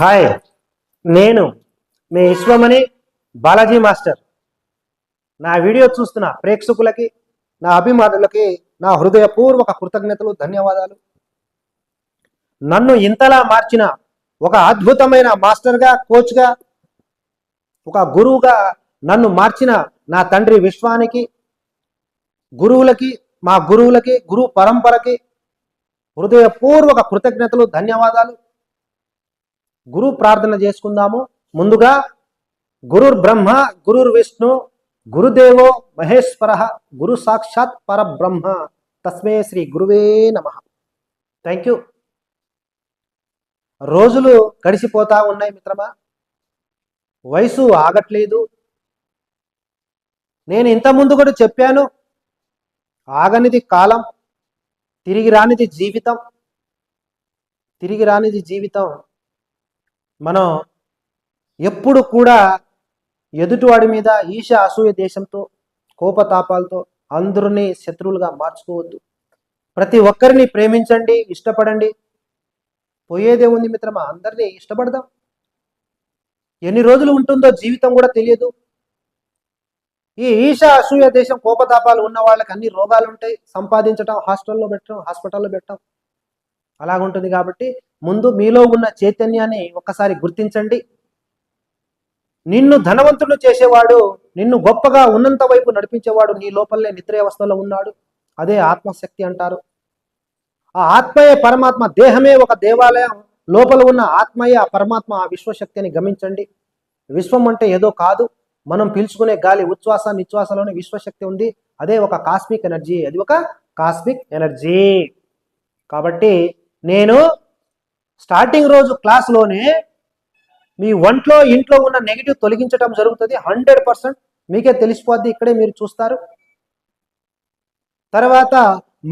Hi నేను మీ Vishwamani Balaji master. నా వీడియో చూస్తున్న ప్రేక్షకులకి నా అభిమానులకి నా హృదయపూర్వక కృతజ్ఞతలు ధన్యవాదాలు. నన్ను ఇంతలా మార్చిన ఒక అద్భుతమైన మాస్టర్గా కోచ్గా ఒక గురువుగా నన్ను మార్చిన నా తండ్రి విశ్వానికి గురువులకి మా గురువులకి గురు పరంపరకి హృదయపూర్వక కృతజ్ఞతలు ధన్యవాదాలు. గురు ప్రార్థన చేసుకుందాము. ముందుగా గురుర్ బ్రహ్మ గురుర్ విష్ణు గురుదేవో మహేశ్వర గురు సాక్షాత్ పరబ్రహ్మ. తస్మే శ్రీ గురువే నమ. థ్యాంక్ యూ రోజులు గడిచిపోతా ఉన్నాయి మిత్రమా? వయసు ఆగట్లేదు. నేను ఇంతకుముందు ముందు కూడా చెప్పాను. ఆగనిది కాలం తిరిగి రానిది జీవితం. తిరిగి రానిది జీవితం. మనం ఎప్పుడు కూడా ఎదుటివాడి మీద ఈశ అసూయ దేశంతో కోపతాపాలతో అందరినీ శత్రువులుగా మార్చుకోవద్దు. ప్రతి ఒక్కరిని ప్రేమించండి ఇష్టపడండి. పోయేదే ఉంది మిత్రమా? అందరినీ ఇష్టపడదాం. ఎన్ని రోజులు ఉంటుందో జీవితం కూడా తెలియదు. ఈ ఈశ అసూయ దేశం కోపతాపాలు ఉన్న వాళ్ళకి అన్ని రోగాలు ఉంటాయి సంపాదించటం హాస్టల్లో పెట్టడం హాస్పిటల్లో పెట్టడం అలాగుంటుంది కాబట్టి ముందు మీలో ఉన్న చైతన్యాన్ని ఒక్కసారి గుర్తించండి. నిన్ను ధనవంతుడు చేసేవాడు నిన్ను గొప్పగా ఉన్నంత వైపు నడిపించేవాడు నీ లోపలనే నిద్రావస్థలో ఉన్నాడు. అదే ఆత్మశక్తి అంటారు. ఆ ఆత్మయే పరమాత్మ దేహమే ఒక దేవాలయం. లోపల ఉన్న ఆత్మయే ఆ పరమాత్మ ఆ విశ్వశక్తి అని గమనించండి విశ్వం అంటే ఏదో కాదు. మనం పీల్చుకునే గాలి ఉచ్ఛ్వాస నిశ్వాసలోనే విశ్వశక్తి ఉంది. అదే ఒక కాస్మిక్ ఎనర్జీ. అది ఒక కాస్మిక్ ఎనర్జీ. కాబట్టి నేను స్టార్టింగ్ రోజు క్లాస్లోనే మీ ఒంట్లో ఇంట్లో ఉన్న నెగిటివ్ తొలగించడం జరుగుతుంది. హండ్రెడ్ పర్సెంట్ మీకే తెలిసిపోద్ది. ఇక్కడే మీరు చూస్తారు. తర్వాత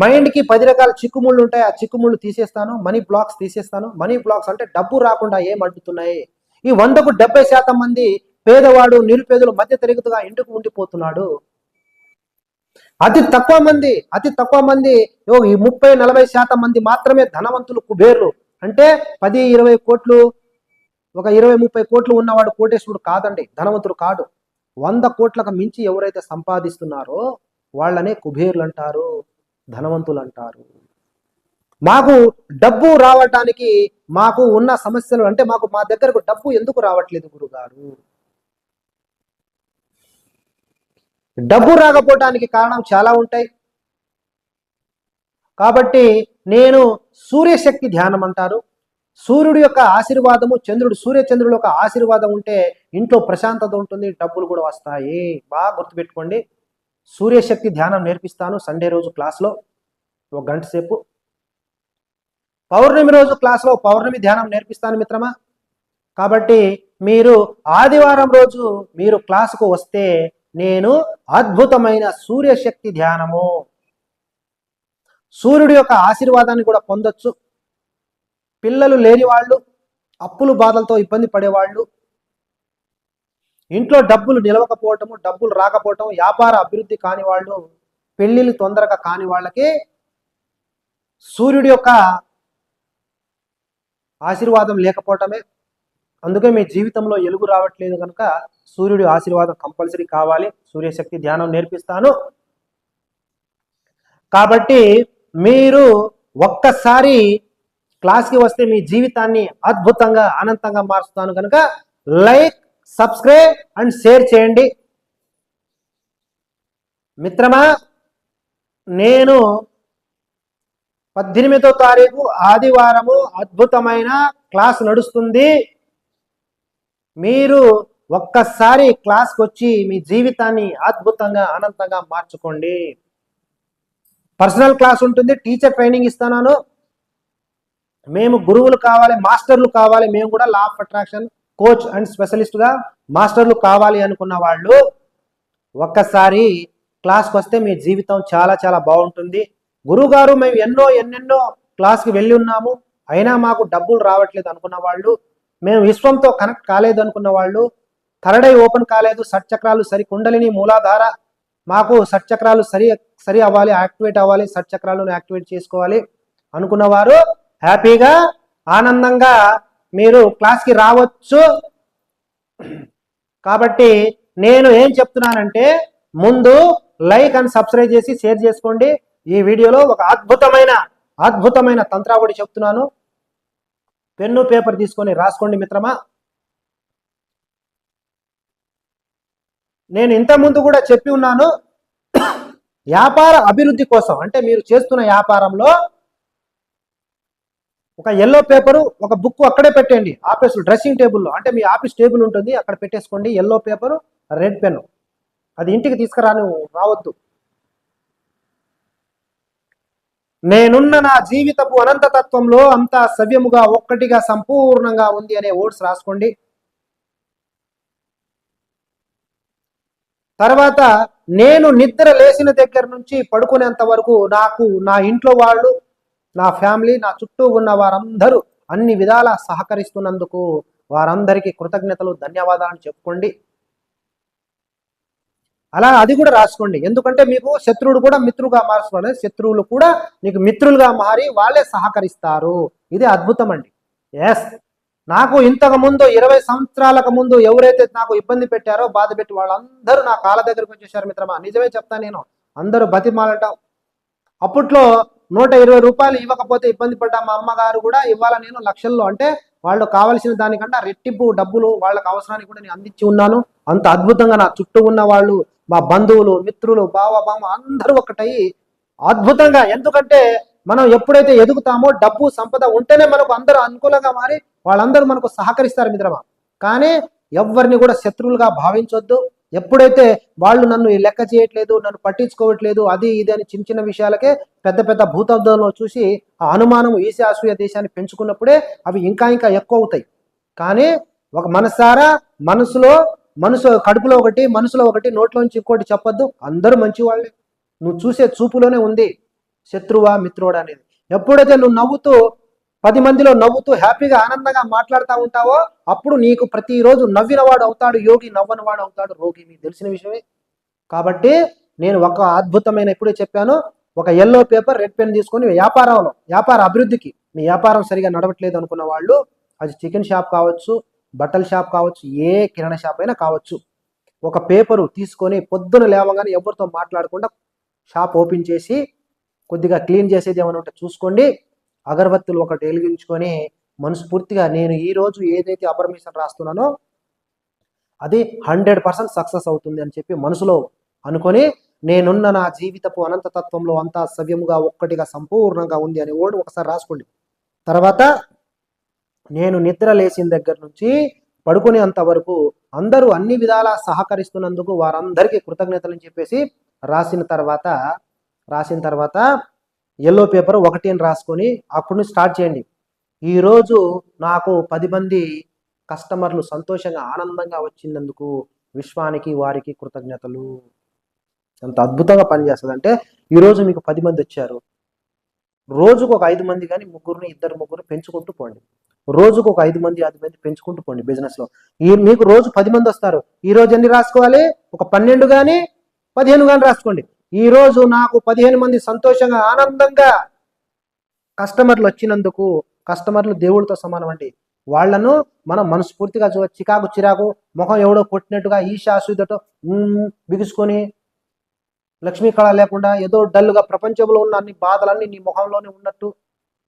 మైండ్కి పది రకాల చిక్కుముళ్ళు ఉంటాయి. ఆ చిక్కుముళ్ళు తీసేస్తాను మనీ బ్లాక్స్ తీసేస్తాను. మనీ బ్లాక్స్ అంటే డబ్బు రాకుండా ఏం అడ్డుతున్నాయి ఈ వందకు డెబ్బై శాతం మంది పేదవాడు నిరుపేదలు మధ్య తరగతిగా ఇంటికి ఉండిపోతున్నాడు. అతి తక్కువ మంది అతి తక్కువ మంది ఈ ముప్పై నలభై శాతం మంది మాత్రమే ధనవంతులు కుబేర్లు. అంటే పది ఇరవై కోట్లు ఒక ఇరవై ముప్పై కోట్లు ఉన్నవాడు కోటేశ్వరుడు కాదండి ధనవంతుడు కాడు. వంద కోట్లకు మించి ఎవరైతే సంపాదిస్తున్నారో వాళ్ళనే కుబేర్లు అంటారు ధనవంతులు అంటారు మాకు డబ్బు రావటానికి మాకు ఉన్న సమస్యలు అంటే మాకు మా దగ్గరకు డబ్బు ఎందుకు రావట్లేదు గురుగారు? డబ్బు రాకపోవటానికి కారణం చాలా ఉంటాయి. కాబట్టి నేను సూర్యశక్తి ధ్యానం అంటారు. సూర్యుడి యొక్క ఆశీర్వాదము చంద్రుడు సూర్య చంద్రుడు యొక్క ఆశీర్వాదం ఉంటే ఇంట్లో ప్రశాంతత ఉంటుంది డబ్బులు కూడా వస్తాయి. బాగా గుర్తుపెట్టుకోండి. సూర్యశక్తి ధ్యానం నేర్పిస్తాను సండే రోజు క్లాస్లో ఒక గంట సేపు. పౌర్ణమి రోజు క్లాస్లో పౌర్ణమి ధ్యానం నేర్పిస్తాను మిత్రమా? కాబట్టి మీరు ఆదివారం రోజు మీరు క్లాసుకు వస్తే నేను అద్భుతమైన సూర్యశక్తి ధ్యానము. సూర్యుడి యొక్క ఆశీర్వాదాన్ని కూడా పొందొచ్చు. పిల్లలు లేని వాళ్ళు అప్పులు బాధలతో ఇబ్బంది పడేవాళ్ళు ఇంట్లో డబ్బులు నిలవకపోవటము డబ్బులు రాకపోవటం వ్యాపార అభివృద్ధి కాని వాళ్ళు పెళ్ళిళ్ళు తొందరగా కాని వాళ్ళకి సూర్యుడి యొక్క ఆశీర్వాదం లేకపోవటమే. అందుకే మీ జీవితంలో ఎలుగు రావట్లేదు కనుక సూర్యుడి ఆశీర్వాదం కంపల్సరీ కావాలి. సూర్యశక్తి ధ్యానం నేర్పిస్తాను. కాబట్టి మీరు ఒక్కసారి క్లాస్కి వస్తే మీ జీవితాన్ని అద్భుతంగా అనంతంగా మారుస్తాను కనుక లైక్ సబ్స్క్రైబ్ అండ్ షేర్ చేయండి. మిత్రమా నేను పద్దెనిమిదో తారీఖు ఆదివారము అద్భుతమైన క్లాస్ నడుస్తుంది. మీరు ఒక్కసారి క్లాస్కి వచ్చి మీ జీవితాన్ని అద్భుతంగా అనంతంగా మార్చుకోండి. పర్సనల్ క్లాస్ ఉంటుంది టీచర్ ట్రైనింగ్ ఇస్తున్నాను మేము గురువులు కావాలి మాస్టర్లు కావాలి మేము కూడా law of attraction coach and స్పెషలిస్ట్గా మాస్టర్లు కావాలి అనుకున్న వాళ్ళు ఒక్కసారి క్లాస్కి వస్తే మీ జీవితం చాలా చాలా బాగుంటుంది. గురువుగారు మేము ఎన్నో ఎన్నెన్నో క్లాస్కి వెళ్ళి ఉన్నాము. అయినా మాకు డబ్బులు రావట్లేదు అనుకున్న వాళ్ళు మేము విశ్వంతో కనెక్ట్ కాలేదు అనుకున్న వాళ్ళు థర్డ్ ఐ ఓపెన్ కాలేదు సట్చక్రాలు సరి కుండలిని మూలాధార మాకు సట్చక్రాలు సరి సరి అవ్వాలి యాక్టివేట్ అవ్వాలి సట్చక్రాలను యాక్టివేట్ చేసుకోవాలి అనుకున్న వారు హ్యాపీగా ఆనందంగా మీరు క్లాస్కి రావచ్చు. కాబట్టి నేను ఏం చెప్తున్నానంటే ముందు లైక్ అండ్ సబ్స్క్రైబ్ చేసి షేర్ చేసుకోండి. ఈ వీడియోలో ఒక అద్భుతమైన అద్భుతమైన తంత్రావడి చెప్తున్నాను. పెన్ను పేపర్ తీసుకొని రాసుకోండి మిత్రమా. నేను ఇంతకుముందు ముందు కూడా చెప్పి ఉన్నాను వ్యాపార అభివృద్ధి కోసం అంటే మీరు చేస్తున్న వ్యాపారంలో ఒక ఎల్లో పేపరు ఒక బుక్ అక్కడే పెట్టండి ఆఫీసులో డ్రెస్సింగ్ టేబుల్లో అంటే మీ ఆఫీస్ టేబుల్ ఉంటుంది అక్కడ పెట్టేసుకోండి ఎల్లో పేపరు రెడ్ పెన్ అది ఇంటికి తీసుకురాని రావద్దు. నేనున్న నా జీవితపు అనంత తత్వంలో అంతా సవ్యముగా ఒక్కటిగా సంపూర్ణంగా ఉంది అనే ఓట్స్ రాసుకోండి. తర్వాత నేను నిద్ర లేచిన దగ్గర నుంచి పడుకునేంత వరకు నాకు నా ఇంట్లో వాళ్ళు నా ఫ్యామిలీ నా చుట్టూ ఉన్న వారందరూ అన్ని విధాలా సహకరిస్తున్నందుకు వారందరికీ కృతజ్ఞతలు ధన్యవాదాలు చెప్పుకోండి. అలా అది కూడా రాసుకోండి. ఎందుకంటే మీకు శత్రువుడు కూడా మిత్రుగా మార్చుకోవాలి శత్రువులు కూడా నీకు మిత్రులుగా మారి వాళ్ళే సహకరిస్తారు. ఇది అద్భుతం అండి. ఎస్ నాకు ఇంతకు ముందు ఇరవై సంవత్సరాలకు ముందు ఎవరైతే నాకు ఇబ్బంది పెట్టారో బాధ పెట్టి వాళ్ళందరూ నా కాళ్ళ దగ్గరకు వచ్చేసారు మిత్రమా. నిజమే చెప్తాను నేను. అందరూ బతిమాలటం. అప్పట్లో నూట ఇరవై రూపాయలు ఇవ్వకపోతే ఇబ్బంది పడ్డా మా అమ్మగారు కూడా ఇవాళ నేను లక్షల్లో అంటే వాళ్ళు కావాల్సిన దానికన్నా రెట్టింపు డబ్బులు వాళ్ళకి అవసరానికి కూడా నేను అందించి ఉన్నాను. అంత అద్భుతంగా నా చుట్టూ ఉన్న వాళ్ళు మా బంధువులు మిత్రులు బావ బామ అందరూ ఒకటయ్యి అద్భుతంగా. ఎందుకంటే మనం ఎప్పుడైతే ఎదుగుతామో డబ్బు సంపద ఉంటేనే మనకు అందరూ అనుకూలంగా మారి వాళ్ళందరూ మనకు సహకరిస్తారు మిత్రమా? కానీ ఎవరిని కూడా శత్రువులుగా భావించొద్దు. ఎప్పుడైతే వాళ్ళు నన్ను లెక్క చేయట్లేదు నన్ను పట్టించుకోవట్లేదు అది ఇది అని చిన్న చిన్న విషయాలకే పెద్ద పెద్ద భూతబ్దంలో చూసి ఆ అనుమానం ఈశాసూయ దేశాన్ని పెంచుకున్నప్పుడే అవి ఇంకా ఇంకా ఎక్కువ అవుతాయి. కానీ ఒక మనసారా మనసులో మనసు కడుపులో ఒకటి మనసులో ఒకటి నోట్లోంచి ఇంకోటి చెప్పొద్దు. అందరూ మంచి వాళ్ళే నువ్వు చూసే చూపులోనే ఉంది శత్రువా మిత్రుడా అనేది. ఎప్పుడైతే నువ్వు నవ్వుతూ పది మందిలో నవ్వుతూ హ్యాపీగా ఆనందంగా మాట్లాడుతూ ఉంటావో అప్పుడు నీకు ప్రతిరోజు నవ్వినవాడు అవుతాడు యోగి నవ్వనివాడు అవుతాడు. రోగి మీకు తెలిసిన విషయమే. కాబట్టి నేను ఒక అద్భుతమైన ఇప్పుడే చెప్పాను ఒక ఎల్లో పేపర్ రెడ్ పెన్ తీసుకొని వ్యాపారంలో వ్యాపార అభివృద్ధికి మీ వ్యాపారం సరిగా నడవట్లేదు అనుకున్న వాళ్ళు అది చికెన్ షాప్ కావచ్చు బట్టల షాప్ కావచ్చు ఏ కిరాణా షాప్ అయినా కావచ్చు. ఒక పేపరు తీసుకొని పొద్దున లేవగానే ఎవరితో మాట్లాడకుండా షాప్ ఓపెన్ చేసి కొద్దిగా క్లీన్ చేసేది ఏమైనా ఉంటే చూసుకోండి. అగరబత్తులు ఒకటి వెలిగించుకొని మనస్ఫూర్తిగా నేను ఈ రోజు ఏదైతే అపర్మిషన్ రాస్తున్నానో అది హండ్రెడ్ పర్సెంట్ సక్సెస్ అవుతుంది అని చెప్పి మనసులో అనుకొని నేనున్న నా జీవితపు అనంత తత్వంలో అంతా సవ్యముగా ఒక్కటిగా సంపూర్ణంగా ఉంది అని ఓడి ఒకసారి రాసుకోండి. తర్వాత నేను నిద్ర లేచిన దగ్గర నుంచి పడుకునేంత వరకు అందరూ అన్ని విధాలా సహకరిస్తున్నందుకు వారందరికీ కృతజ్ఞతలు చెప్పేసి రాసిన తర్వాత రాసిన తర్వాత ఎల్లో పేపర్ ఒకటి అని రాసుకొని అప్పుడు నుంచి స్టార్ట్ చేయండి. ఈరోజు నాకు పది మంది కస్టమర్లు సంతోషంగా ఆనందంగా వచ్చినందుకు విశ్వానికి వారికి కృతజ్ఞతలు. ఎంత అద్భుతంగా పనిచేస్తుంది అంటే ఈరోజు మీకు పది మంది వచ్చారు. రోజుకు ఒక ఐదు మంది కానీ ముగ్గురిని ఇద్దరు ముగ్గురు పెంచుకుంటూ పోండి. రోజుకు ఒక ఐదు మంది ఐదు మంది పెంచుకుంటూ పోండి బిజినెస్లో ఈ మీకు రోజు పది మంది వస్తారు. ఈ రోజు ఎన్ని రాసుకోవాలి? ఒక పన్నెండు కానీ పదిహేను కానీ రాసుకోండి. ఈ రోజు నాకు పదిహేను మంది సంతోషంగా ఆనందంగా కస్టమర్లు వచ్చినందుకు కస్టమర్లు దేవుడితో సమానం అండి. వాళ్ళను మనం మనస్ఫూర్తిగా చూ చికాకు చిరాకు ముఖం ఎవడో కొట్టినట్టుగా ఈశా బిగుసుకొని లక్ష్మీ కళ లేకుండా ఏదో డల్గా ప్రపంచంలో ఉన్న అన్ని బాధలన్నీ నీ ముఖంలోనే ఉన్నట్టు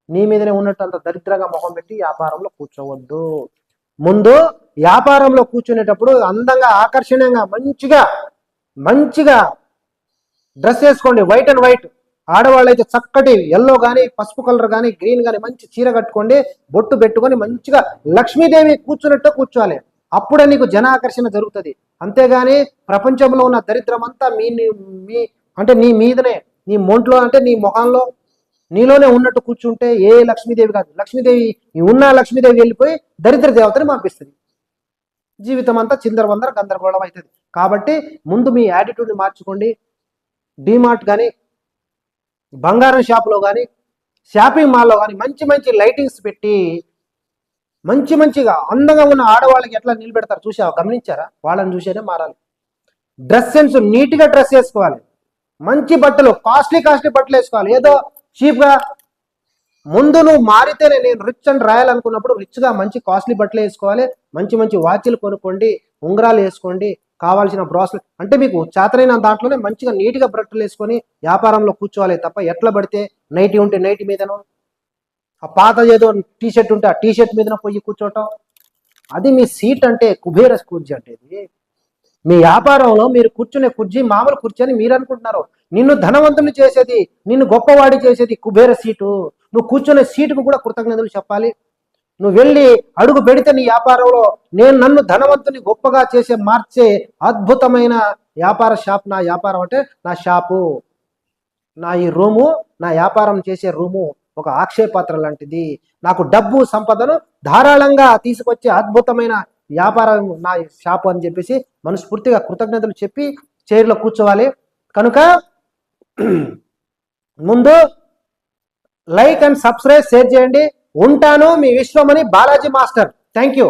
నీ మీదనే ఉన్నట్టు అంత దరిద్రంగా ముఖం పెట్టి వ్యాపారంలో కూర్చోవద్దు. ముందు వ్యాపారంలో కూర్చునేటప్పుడు అందంగా ఆకర్షణీయంగా మంచిగా మంచిగా డ్రెస్ వేసుకోండి వైట్ అండ్ వైట్ ఆడవాళ్ళు అయితే చక్కటి ఎల్లో కానీ పసుపు కలర్ కానీ గ్రీన్ కానీ మంచి చీర కట్టుకోండి బొట్టు పెట్టుకొని మంచిగా లక్ష్మీదేవి కూర్చున్నట్టు కూర్చోవాలి. అప్పుడే నీకు జన ఆకర్షణ జరుగుతుంది. అంతేగాని ప్రపంచంలో ఉన్న దరిద్రం అంతా మీ మీ అంటే నీ మీదనే నీ మొంట్లో అంటే నీ మొహంలో నీలోనే ఉన్నట్టు కూర్చుంటే ఏ లక్ష్మీదేవి కాదు. లక్ష్మీదేవి ఉన్న లక్ష్మీదేవి వెళ్ళిపోయి దరిద్ర దేవతని పంపిస్తుంది. జీవితం అంతా చిందరవందర గందరగోళం అవుతుంది. కాబట్టి ముందు మీ యాటిట్యూడ్ని మార్చుకోండి. డీమార్ట్ కానీ బంగారం షాపులో కానీ షాపింగ్ మాల్లో కానీ మంచి మంచి లైటింగ్స్ పెట్టి మంచి మంచిగా అందంగా ఉన్న ఆడవాళ్ళకి ఎట్లా నిలబెడతారు చూసావా గమనించారా? వాళ్ళని చూసేనే మారాలి. డ్రెస్ సెన్స్ నీట్గా డ్రెస్ వేసుకోవాలి మంచి బట్టలు కాస్ట్లీ కాస్ట్లీ బట్టలు వేసుకోవాలి. ఏదో చీప్గా ముందు నువ్వు మారితేనే నేను రిచ్ అండ్ రాయాలనుకున్నప్పుడు రిచ్గా మంచి కాస్ట్లీ బట్టలు వేసుకోవాలి. మంచి మంచి వాచ్లు కొనుక్కోండి ఉంగరాలు వేసుకోండి కావాల్సిన బ్రాస్లు అంటే మీకు చేతనైన దాంట్లోనే మంచిగా నీట్గా బట్టలు వేసుకొని వ్యాపారంలో కూర్చోవాలి తప్ప ఎట్లా పడితే నైటీ ఉంటే నైటీ మీదను ఆ పాత ఏదో టీ షర్ట్ ఉంటే ఆ టీ షర్ట్ మీదన పోయి కూర్చోవటం. అది మీ సీట్ అంటే కుబేర కుర్జీ అంటే ఇది. మీ వ్యాపారంలో మీరు కూర్చునే కుర్జీ మామూలు కుర్చీ అని మీరు అనుకుంటున్నారు. నిన్ను ధనవంతుని చేసేది నిన్ను గొప్పవాడి చేసేది కుబేర సీటు నువ్వు కూర్చునే సీటుకు కూడా కృతజ్ఞతలు చెప్పాలి. నువ్వు వెళ్ళి అడుగు పెడితే నీ వ్యాపారంలో నేను నన్ను ధనవంతుని గొప్పగా చేసే మార్చే అద్భుతమైన వ్యాపార షాప్ నా వ్యాపారం అంటే నా షాపు. నా ఈ రూము నా వ్యాపారం చేసే రూము ఒక ఆక్షేపాత్ర లాంటిది. నాకు డబ్బు సంపదను ధారాళంగా తీసుకొచ్చే అద్భుతమైన వ్యాపారం నా షాపు అని చెప్పేసి మనస్ఫూర్తిగా కృతజ్ఞతలు చెప్పి చైర్లో కూర్చోవాలి. కనుక ముందు లైక్ అండ్ సబ్స్క్రైబ్ షేర్ చేయండి. ఉంటాను మీ Vishwamani Balaji master. Thank you